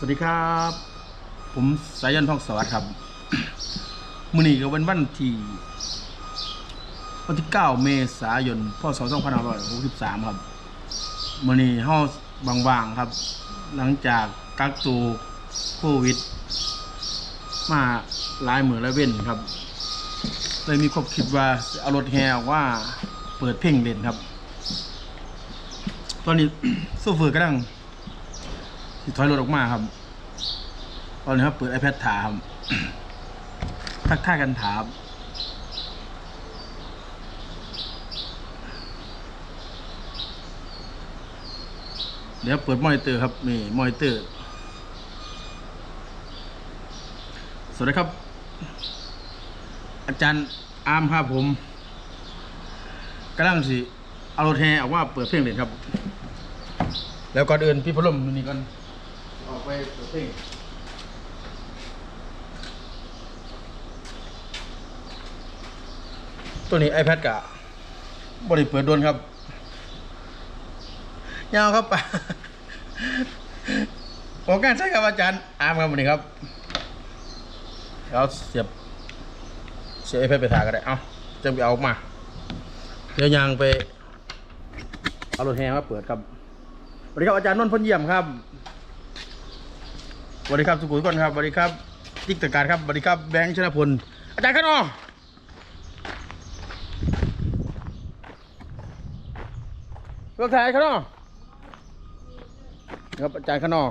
สวัสดีครับ ผมสายันทองสวัสดิ์ครับมื้อนี้ก็เป็นวันที่วันที่ 9 เมษายนพศ2563 ครับมื้อนี้เฮาบางๆครับ หลังจากกักตัวโควิด มาหลายมื้อแล้วเว้นครับเลยมีความคิดว่าจะเอารถแหว่าเปิดเพลงเล่นครับ ตอนนี้โซเฟอร์กำลัง สิถอยรถออกมาครับตอนนี้ครับเปิด iPad ถามทักทายกันถามเดี๋ยวเปิดมอนิเตอร์ครับนี่มอนิเตอร์ สวัสดีครับ อาจารย์อาร์มครับผมกำลังสิเอารถแห่ออกว่าเปิดเพลงเล่นครับ แล้วก่อนอื่นพี่พลมนี่ก่อน ออกไปเปิดเพลงตัวนี้ iPad กะบริเปิดโดนครับ ยาวครับ ผมการใช้กับอาจารย์อาร์มครับวันนี้ครับเอาเสียบ เสียบ iPad ไปถ่ายก็ได้ เอาจะไปเอาออกมา เดี๋ยวยางไป เอารถแฮมาเปิดครับสวัสดีครับอาจารย์นนท์พลเยี่ยมครับ สวัสดีครับสุขุมทุกคนครับสวัสดีครับติ๊กตะการครับสวัสดีครับแบงค์ชนะพลอาจารย์ขนอรถถ่ายขนอครับอาจารย์ขนอ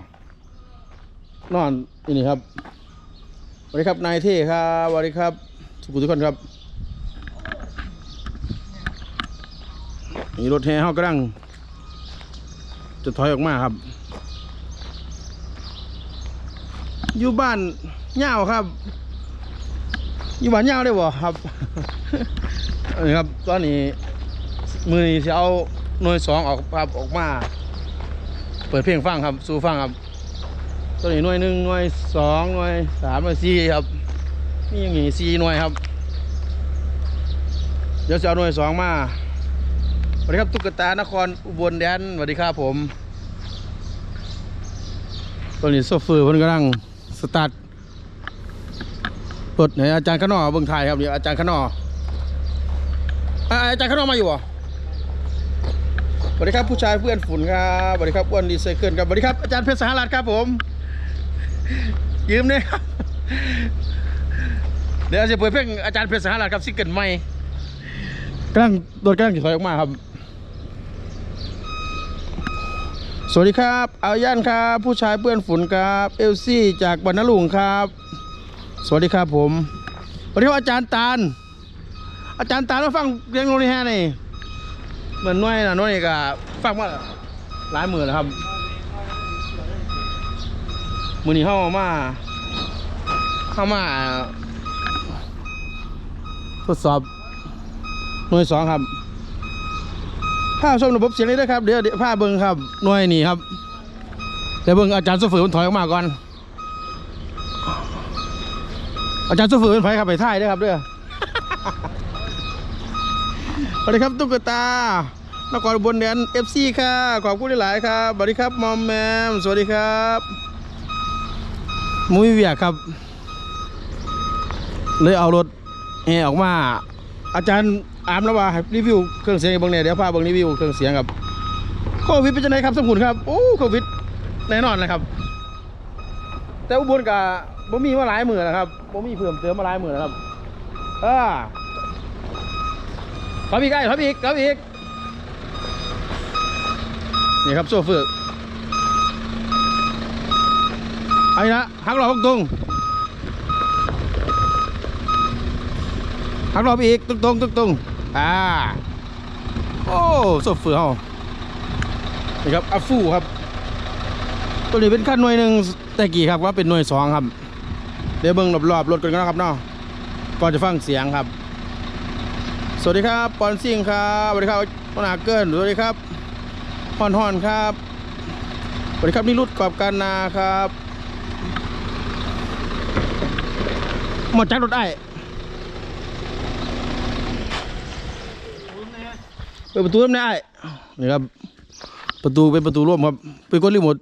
นอนนี่นี่ครับสวัสดีครับนายเท่ครับสวัสดีครับสุขุมทุกคนครับนี่รถแห่เขากำลังจะถอยออกมาครับ อยู่บ้านเง่าวครับ อยู่บ้านเง่าวได้บ่ครับนี่ครับตอนนี้มือนี้จะเอาหน่วยสองออกภาพออกมา เปิดเพลงฟังครับสู่ฟังครับตัวนี้หน่วยหนึ่งหน่วยสองหน่วยสามหน่วยสี่ครับนี่ยังมีสี่หน่วยครับ เดี๋ยวจะเอาหน่วยสองมาสวัสดีครับตุ๊กตานครอุบลแดนสวัสดีครับผมตอนนี้โซเฟอร์เพิ่นกำลัง สตาร์ทรถให้อาจารย์ขนอเบิ่งถ่ายครับเดี๋ยวอาจารย์ขนออาอาจารย์ขนอมาอยู่เหรอสวัสดีครับผู้ชายเพื่อนฝุ่นครับสวัสดีครับอ้วนรีไซเคิลครับสวัสดีครับอาจารย์เพชรสหรัฐครับผม ยืมเนี่ยครับเดี๋ยวจะเปิดเพลงอาจารย์เพชรสหรัฐครับซิงเกิลใหม่กำลังโดนกำลังถอยออกมาครับ ส วัสดีครับเอาย่านครับ ผู้ชายเพื่อนฝุ่นครับเอลซี่จากบรรณลุงครับ สวัสดีครับผมวัสดีครับอาจารย์ตาล อาจารย์ตาลมาฟังเรียงโรงเรียนนี่เหมือนน้อยนะน้อยก็ฟังมาหลายหมื่นแล้วครับ มือนี้เข้ามาเข้ามา ทดสอบหน่วยสองครับ ภาพชมระบบเสียงเลยนะครับ เดี๋ยวเดี๋ยวภาเบิ้งครับหน่วยนี่ครับเดี๋ยวเบิ้งอาจารย์สุฝืนถอยออกมาก่อน อาจารย์สุฝืนไฟครับไปท่ายด้วยครับเด้อสวัสดีครับตุ๊กตานครอุบนแดนเอฟซีค่ะขอบคุณหลายๆครับสวัสดีครับมอมแมมสวัสดีครับมุ้ยเวียครับ เลยเอารถแห่ออกมา อาจารย์ อามแล้วว่ารีวิวเครื่องเสียงบางเนี่ยเดี๋ยวพาเบางรีวิวเครื่องเสียงครับโควิดเป็นจังไงครับสมคุณครับโอ้โควิดแน่นอนเลยครับ แต่อุบลกับบ่มีมาหลายหมื่นแล้วครับบ่มีเพิ่มเติมมาหลายหมื่นแล้วครับอ่าครับอีกไอ้ครับอีกครับอีกนี่ครับโซเฟอร์ไอ้นะหักหลอกตรงหักรอบอีกตรงตรงตรงตรง อ่าโอ้โซเฟอร์เฮานี่ครับอัฟฟูครับ ตัวนี้เป็นขั้นหน่วยหนึ่งแต่กี่ครับว่าเป็นหน่วยสองครับ เดี๋ยวเบิ่งรอบๆรถกันนะครับเนาะก่อนจะฟังเสียงครับ สวัสดีครับปอนซิงครับสวัสดีครับปนาเกิลสวัสดีครับฮอนฮอนครับสวัสดีครับนิรุตกอบการนาครับ หมดจักรถไอ้ ปิดประตูไม่ได้นี่ครับ ประตูเป็นประตูร่วมครับเป็นกดรีโมท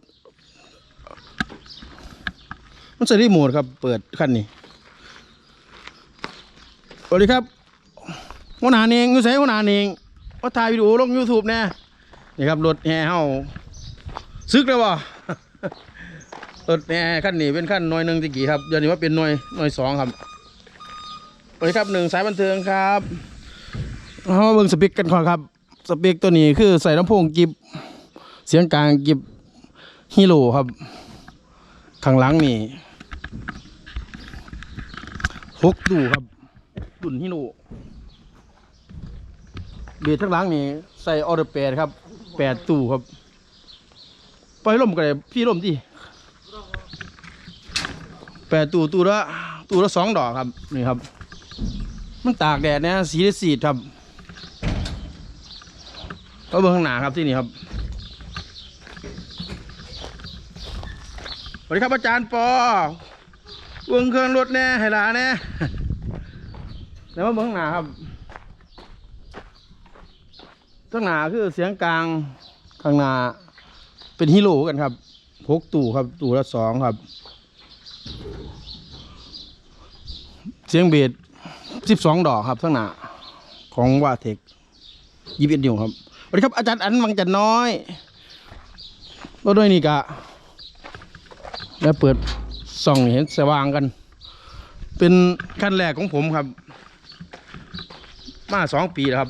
มันใส่รีโมทครับ เปิดคันนี้สวัสดีครับหัวหน้าเนงอยู่ใส่หัวหน้าเนงว่าถ่ายวิดีโอลง YouTube แน่นี่ครับรถแห่เฮาซึกแล้วบ่รถแห่คันนี้เป็นคันหน่วยหนึ่งตะกี้ครับเดี๋ยวนี้ว่าเป็นหน่วยหน่วยสองครับสวัสดีครับหนึ่งสายบันเทิงครับเราเบิ่งสปีกกันก่อนครับ สปีกตัวนี้คือใส่ลำโพงกิบเสียงกลางกิบฮีโร่ครับข้างหลังนี่หกตู้ครับตุ่นฮิโนเบียดข้างหลังนี่ใส่ออเดอร์แปดครับแปดตู้ครับปล่อยลมกันเลยพี่ลมที่แปดตู้ตู้ละตู้ละสองดอกครับนี่ครับ มันตากแดดนะสีได้สีครับ ก็เบื้องข้างหน้าครับที่นี่ครับสวัสดีครับอาจารย์ปอเบิ้งเครื่องรถแน่ให้หลาแน่แล้วมาเบิ้งข้างหน้าครับข้างหน้าคือเสียงกลางข้างหน้าเป็นฮีโร่กันครับพกตู่ครับตู่ละสองครับ เสียงเบสสิบสองดอกครับข้างหน้าของว่าเทคยี่สิบเอ็ดนิ้วครับ วัสดีครับอาจารย์อันวังจันน้อยรถด้วยนี่กะแล้วเปิดส่องเห็นสว่างกัน เป็นขั้นแรกของผมครับ มาสองปีแล้วครับ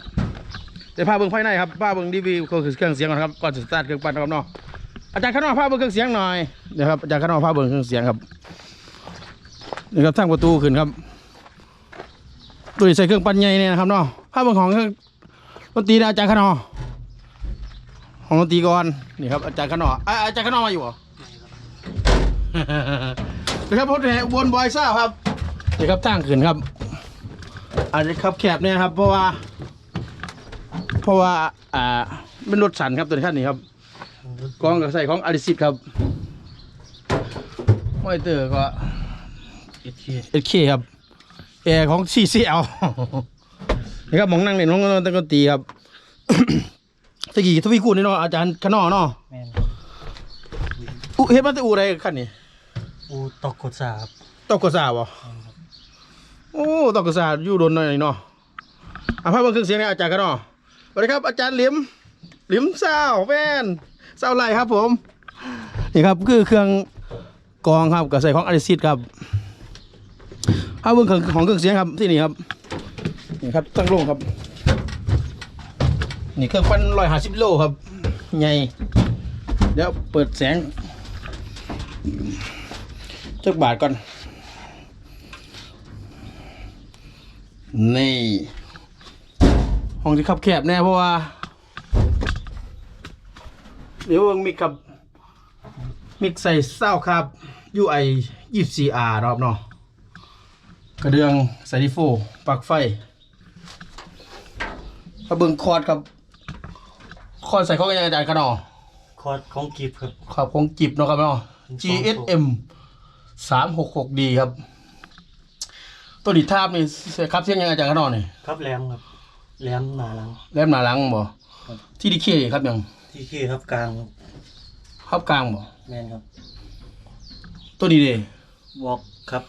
เดี๋ยวพาเบิ้งภายในครับพาเบิ้งดีวีเครื่องเสียงก่อนครับก่อนจะสตาร์ทเครื่องปั่นนะครับเนาะอาจารย์ข้างนอกพาเบิ้งเครื่องเสียงหน่อยเดี๋ยวครับอาจารย์ข้างนอกพาเบิ้งเครื่องเสียงครับนี่ครับทางประตูขึ้นครับตัวนี้ใส่เครื่องปั่นใหญ่เนี่ยนะครับเนาะพาพเบิ้งของเครื่องดนตรีนะอาจารย์ข้างนอก ของดนตรีก่อน นี่ครับอาจารย์ข้างนอกอะอาจารย์ข้างนอกมาอยู่เหรอ นะครับรถแห่อุบนบอยซ่าครับนี่ครับตั้งขึ้นครับ อาจจะขับแคบเนี่ยครับ เพราะว่า เพราะว่า อ่าเป็นรถสันครับตัวนี้คันนี้ครับกล้องกับใส่ของอาริสิตครับมอนิเตอร์ก็เอทีเอเคครับแอร์ของ CCL นี่ครับหมองนั่งเล่นของตะกนตรีครับ ตะกี้ทวีกูลนี่เนาะอาจารย์ขนอเนาะแมนอุเฮ็ดมาแตะอูอะไรคันนี้อูตอกกดสาบตอกกระสาบ่โอ้ตอกกระสาอยู่โดนหน่อยเนาะอะพาเบิ่งเครื่องเสียงเนี่ยอาจารย์กันเนาะสวัสดีครับ อาจารย์หลิมหลิมเศร้าแฟนเศร้าไรครับผมนี่ครับคือเครื่องกรองครับกับใส่ของอาริซิตครับพาเบิ่งเครื่องของเครื่องเสียงครับที่นี่ครับนี่ครับตั้งโล่งครับ นี่เครื่องปั้นร้อยห้าสิบโลครับ ใหญ่ เดี๋ยวเปิดแสงจักบาทก่อน นี่ ห้องที่ขับแคบแน่เพราะว่า เดี๋ยวเบิ่งมิกกับ มิกใส่เศร้าครับ UI 24R รอบเนาะกระเดืองใส่ดิโฟปลั๊กไฟกระเบิงคอร์ดครับ คอร์ดใส่เข้ากันยังไงอาจารย์กันเนาะคอร์ดของกิฟครับ ขอบของจิบเนาะครับเนาะเป็นสองตัว GSM สามหกหกดีครับ ตัวดีทาบนี่ครับเสียงยังไงจากข้างนอกนี่ครับแรมครับแรมหนาหลัง แลมหนาหลังบ่ครับ ที่ดีเคครับยังที่ขี้ครับกลางครับครับกลางบ่แมนครับตัวนี้เด้วอล์กครับ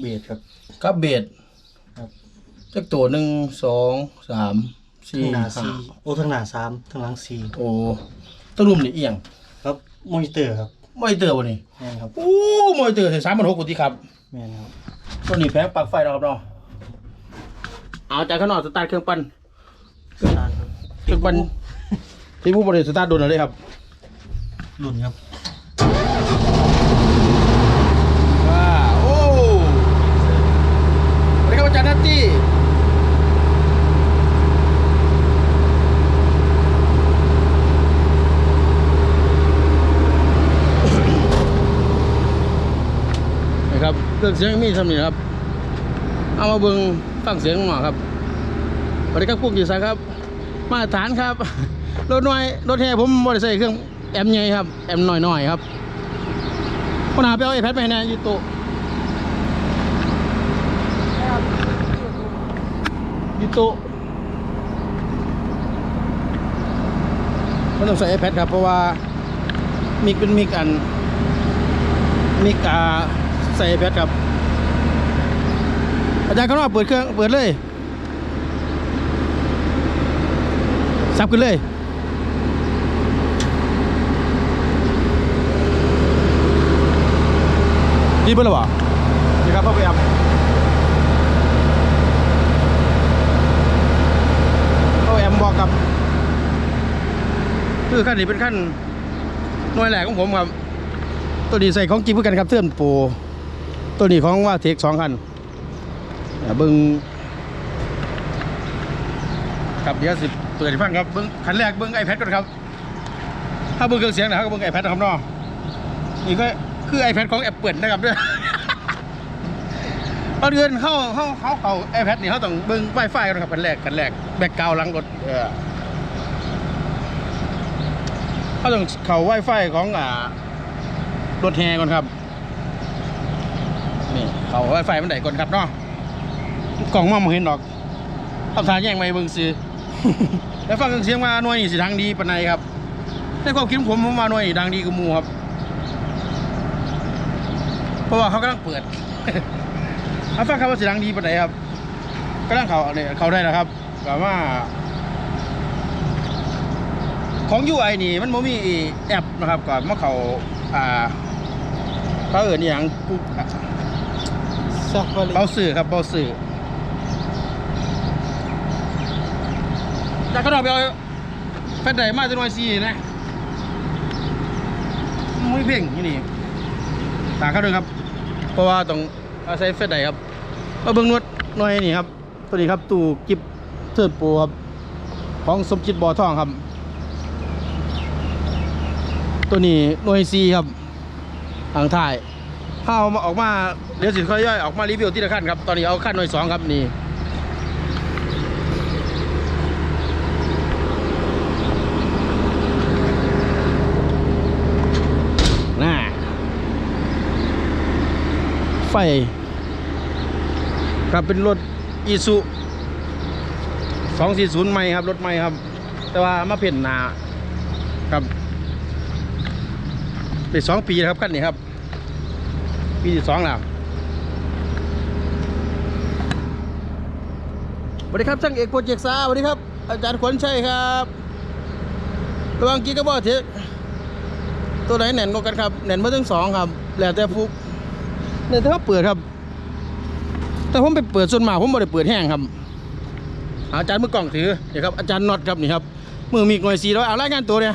เบสครับ ครับเบสครับ จักตัวหนึ่งสองสาม สี่ทั้งหน้าห้าสี่โอ้ทั้งหน้าสามทั้งหลังสี่โอ้ตัวรุมนี่เอียงครับมอนิเตอร์ครับมอนิเตอร์บ่นี่แมนครับโอ้มอนิเตอร์ใส่สามพันหกกุฏิครับแมนครับตัวนี้แพงปลั๊กไฟเนาะครับเนาะเอาจากข้างนอกสตาร์ทเครื่องปั่นสตาร์ทครับเครื่องปั่นที่ผู้บริสุทธิ์สตาร์ทโดนเลยครับ รุ่นครับ ว้าโอ้สวัสดีครับอาจารย์นัตตี้นะค รับเครื่องเสียงมีสำนีครับเอามาเบิ่งฟังเสียงหน่อยครับสวัสดีครับกุ๊กอยู่ไสครับ มาตรฐานครับรถหน่อยรถแห่ผมบริใส่เครื่องแอมใหญ่ครับแอมหน่อยๆครับคนหาไปเอาไอแพดไปให้แน่ยูโตะอยูโตะมันต้องใส่ไอแพดครับเพราะว่ามิกเป็นมิกอันมิกอ่า ใส่แพทครับ อาจารย์ข้างนอกเปิดเครื่องเปิดเลยสับขึ้นเลยดีเบิ้ลหรอวะนี่ครับพ่อพยายามพ่อแอมบอกกับ คือขั้นนี้เป็นขั้นหน่วยแหลกของผมครับ ตัวนี้ใส่ของจริงเพื่อกันครับเทื่อนโปร ตัวนี้ของว่าเทคสองคันเบิ้งครับเดี๋ยวสิเปิดฟังครับเบิ้งคันแรกเบิ้งไอแพดก่อนครับ ถ้าเบิ้งเครื่องเสียงนะครับก็เบิ้งไอแพดนะครับเนาะนี่ก็คือไอแพดของแอปเปิลนะครับด้วยเอาเดือนเข้าเข้าเข้าเขาไอแพดนี่เขาต้องเบิ้งไวไฟกันครับคันแรกคันแรกแบ็กกาวหลังรถเออเขาต้องเข้าไวไฟของอ่ารถแฮก่อนครับ เขาไวไฟมันไหนก่อนครับเนาะกล่องมองไม่เห็นหรอกเอาทานแย่งไม่เบิ่งซื้อแล้วฟังเสียงว่าหน่วยนี่สิทางดีปานใดครับในความคิดของผมผมว่าหน่วยนี่ดังดีกว่าหมู่ครับ เพราะว่าเขากำลังเปิดเอาฟังครับว่าสิดังดีปานใดครับกำลังเขาเนี่ยเขาได้แล้วครับแบบว่าของ UI นี่มันบ่มีแอปนะครับก่อนมาเขาอ่าเขาเอิ้นอหย่าง ซักบริเบาสื่อครับเบาสื่อจากกระดอกไปเอาแฟนใดมาจะหน่อยซีนะมุ้ยเพ่งที่นี่ตาเขาด้วยครับ เพราะว่าต้องอาศัยแฟนใดครับมาเบิ่งนวดหน่อยนี่ครับ ตัวนี้ครับตู้กิบเทิดปรครับ ของสมจิตบ่อทองครับ ตัวนี้หน่วยซีครับทางท้าย ถ้าเอามาออกมาเดี๋ยวสิค่อยย่อยออกมารีวิวที่ละขั้นครับ ตอนนี้เอาขั้นหน่วยสองครับนี่น่าไฟ ครับเป็นรถอีซูสองสี่ศูนย์ใหม่ครับรถใหม่ครับ แต่ว่ามาเพ่นหนาครับเป็นสองปีครับขั้นนี้ครับ ปีที่สองแล้วสวัสดีครับช่างเอกโปรเจกต์ซาสวัสดีครับ อาจารย์ขวัญชัยครับ ระหวังกีกระบอกเทคตัวไหนแหน่นกว่ากันครับแหน่นมาทั้งสองครับ แล้วแต่ฟุกเนี่ยถ้าเขาเปิดครับ แต่ผมไปเปิดส่วนมากผมไม่ได้เปิดแห้งครับ อาจารย์มือกล่องถือเดี๋ยวครับอาจารย์น็อตครับนี่ครับมือมีหน่วยสีร้อยเอารายงานตัวเนี่ย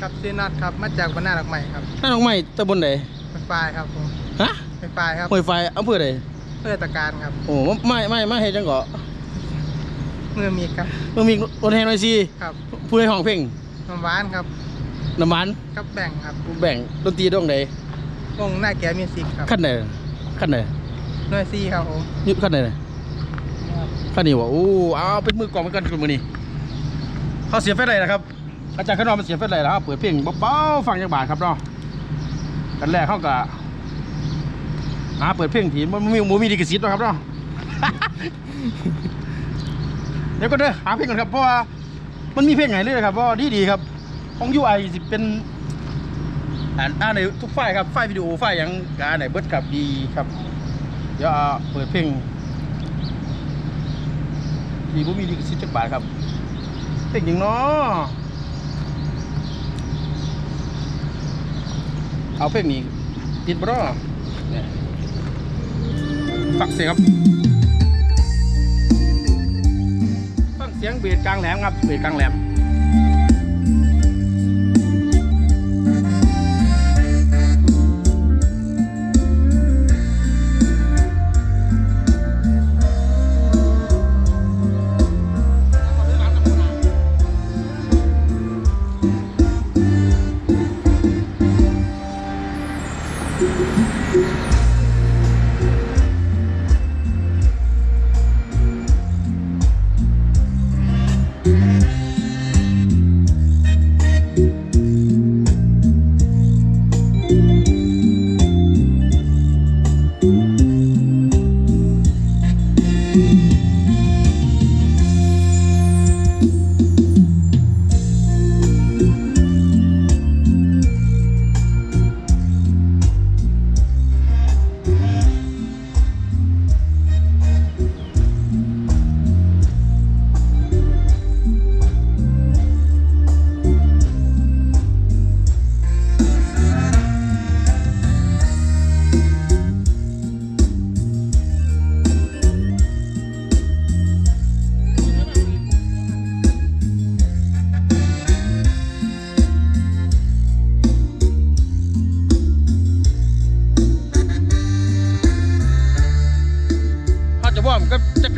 ครับซีนัทครับ มาจากบรรณาดอกใหม่ครับหน้าน้องใหม่ตะบนไหนเป็นไฟล์ครับผม ฮะเป็นไฟล์ครับห้วยไฟอำเภอไหนเพื่อตะการครับโอ้ไม่ไม่ไม่เห็นจังเกาะเมื่อมีครับมันมีรถแห่หน่อยสิครับผู้ใดห้องเพลงน้ำหวานครับน้ำมันกับแบ่งครับแบ่งดนตรีตรงไหนวงหน้าแก้มิวสิกครับขั้นไหนขั้นไหนหน่วยซีครับผมยุดขั้นไหนน่ะขั้นนี้วะโอ้เอาเป็นมือกลองเหมือนกันคุณมือนี่เขาเสียเฟซอะไรนะครับอาจารย์ข้างนอกมันเสียเฟซอะไรนะครับเปิดเพลงเบาๆฟังจากบาทครับเนาะกันแรกเขาก็ หาเปิดเพลงถีมันมีหมูมีดีกสิทธิ์นะครับเนาะ เดี๋ยวก็เด้อหาเพลงก่อนครับเพราะว่ามันมีเพลงไหนเลยครับเพราะดีดีๆครับของยูไอสิเป็นอ่านอ่านในทุกไฟล์ครับไฟล์วิดีโอไฟล์หยังกอ่ารไหนเบิดครับดีครับ เดี๋ยวเอาเปิดเพลงดีผมมีดีกสิบจักบาทครับเพลงหยังเนาะเอาเพลงนี้ติดบ่เนาะเนี่ย ฟังเสียงครับฟังเสียงเบียดกลางแหลมครับเบียดกลางแหลม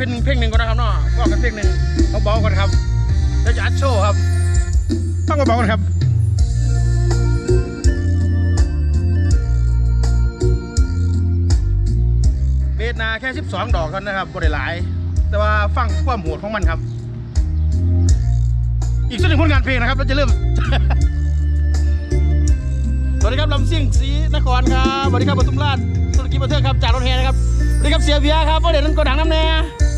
เพลงหนึ่งเพลงหนึ่งก่อนนะครับเนาะบอกกันเพลงหนึ่งเบาๆก่อนครับแล้วจะอัดโชว์ครับฟังเบาๆก่อนครับเบสนาแค่ 12 ดอกเท่านั้นนะครับบ่ได้หลาย แต่ว่าฟังความโหดของมันครับ อีกสักหนึ่งผลงานเพลงนะครับเราจะเริ่มสวัสดีครับลำซิ่งศรีนครครับสวัสดีครับปทุมราชธุรกิจบันเทิงครับจากรถแห่นะครับสวัสดีครับเสียเบียร์ครับว่าเดี๋ยวนั้นก็ดังน้ำแน่ไ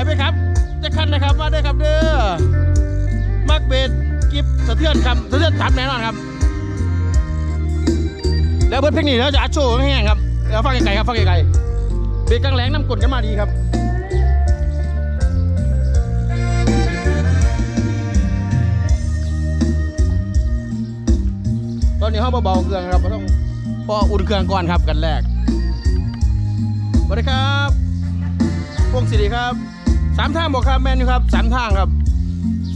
อ้ไปครับจะคันนะครับมาเด้ครับเด้อมักเบสกิฟสะเทือนครับสะเทือนทับแน่นอนครับ แล้วเบิร์ดเพลงนี้แล้วจะอัดโชว์แห้งครับแล้วฟังไกลๆครับฟังไกลๆเบรกกลางแรงน้ำกลกันมาดีครับตอนนี้เขาเบาๆเครื่องครับเราต้องพออุ่นเครื่องก่อนครับกันแรกสวัสดีครับพวงศิริครับ สามทางบอกครับแมนอยู่ครับสามทางครับ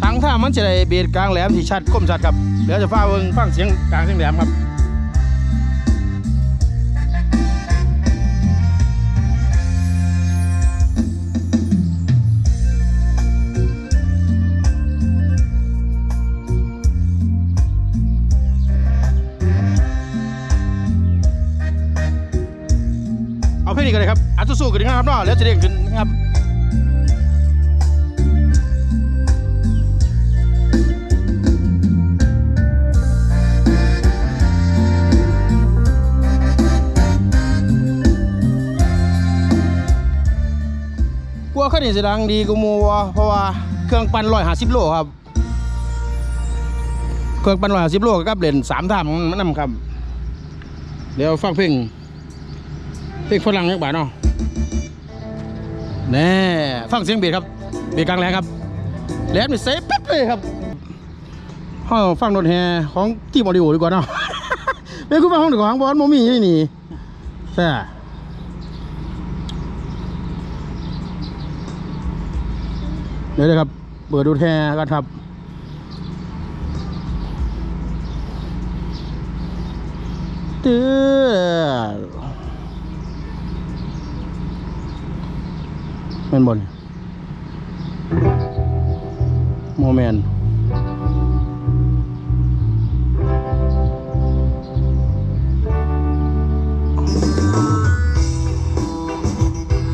สามทางมันจะได้เบสกลางแหลมที่ชัดคมชัดครับเดี๋ยวจะฟ้าเบิ่งฟังเสียงกลางเสียงแหลมครับเอาเพลงนี้กันเลยครับอัดสู้ๆกันนะครับเนาะแล้วจะเด้งขึ้นนะครับ คันนี้จะดังดีกูมูวเพราะว่าเครื่องปั่นร้อยห้าสิบโลครับ เครื่องปั่นร้อยห้าสิบโลกับเลนสามทางมันนำครับ เดี๋ยวฟังเพลงเพลงฝรั่งยักบาเนาะแน่ฟังเสียงเบียดครับเบียดกลางแรงครับแหลมนี่เซฟปั๊บเลยครับห้องฟังรถแห่ของที่บอดิโอดีกว่าเนาะเป็นคุณฟังห้องดีกว่าของบอสโมมี่นี่นี่ใช่ เดี๋ยวนะครับ เปิดดูแทกันครับเตือนแมนบอลโมเมนต์